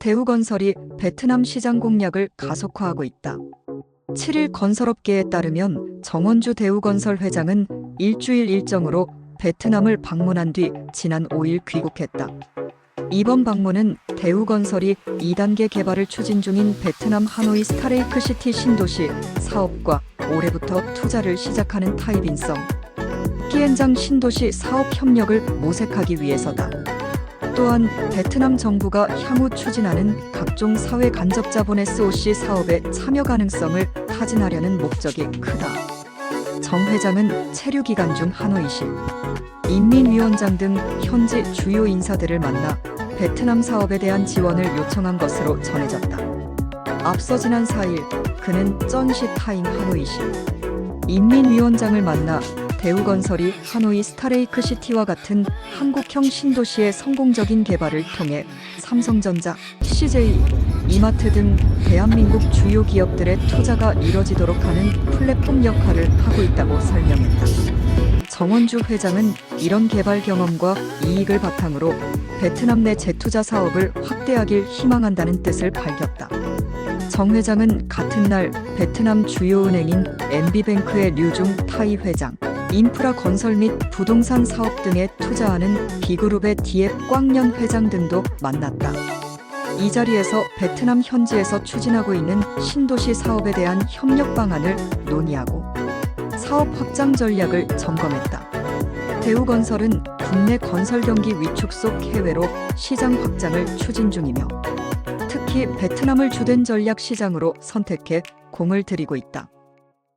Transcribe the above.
대우건설이 베트남 시장 공략을 가속화하고 있다. 7일 건설업계에 따르면 정원주 대우건설 회장은 일주일 일정으로 베트남을 방문한 뒤 지난 5일 귀국했다. 이번 방문은 대우건설이 2단계 개발을 추진 중인 베트남 하노이 스타레이크 시티 신도시 사업과 올해부터 투자를 시작하는 타이빈성 끼엔장 신도시 사업 협력을 모색하기 위해서다. 또한 베트남 정부가 향후 추진하는 각종 사회 간접 자본 SOC 사업에 참여 가능성을 타진하려는 목적이 크다. 정 회장은 체류 기간 중 하노이시 인민위원장 등 현지 주요 인사들을 만나 베트남 사업에 대한 지원을 요청한 것으로 전해졌다. 앞서 지난 4일 그는 쩐시 타임 하노이시 인민위원장을 만나 대우건설이 하노이 스타레이크 시티와 같은 한국형 신도시의 성공적인 개발을 통해 삼성전자, CJ, 이마트 등 대한민국 주요 기업들의 투자가 이뤄지도록 하는 플랫폼 역할을 하고 있다고 설명했다. 정원주 회장은 이런 개발 경험과 이익을 바탕으로 베트남 내 재투자 사업을 확대하길 희망한다는 뜻을 밝혔다. 정 회장은 같은 날 베트남 주요 은행인 MB뱅크의 류중 타이 회장, 인프라 건설 및 부동산 사업 등에 투자하는 B그룹의 디앱 꽝년 회장 등도 만났다. 이 자리에서 베트남 현지에서 추진하고 있는 신도시 사업에 대한 협력 방안을 논의하고 사업 확장 전략을 점검했다. 대우건설은 국내 건설 경기 위축 속 해외로 시장 확장을 추진 중이며 특히 베트남을 주된 전략 시장으로 선택해 공을 들이고 있다.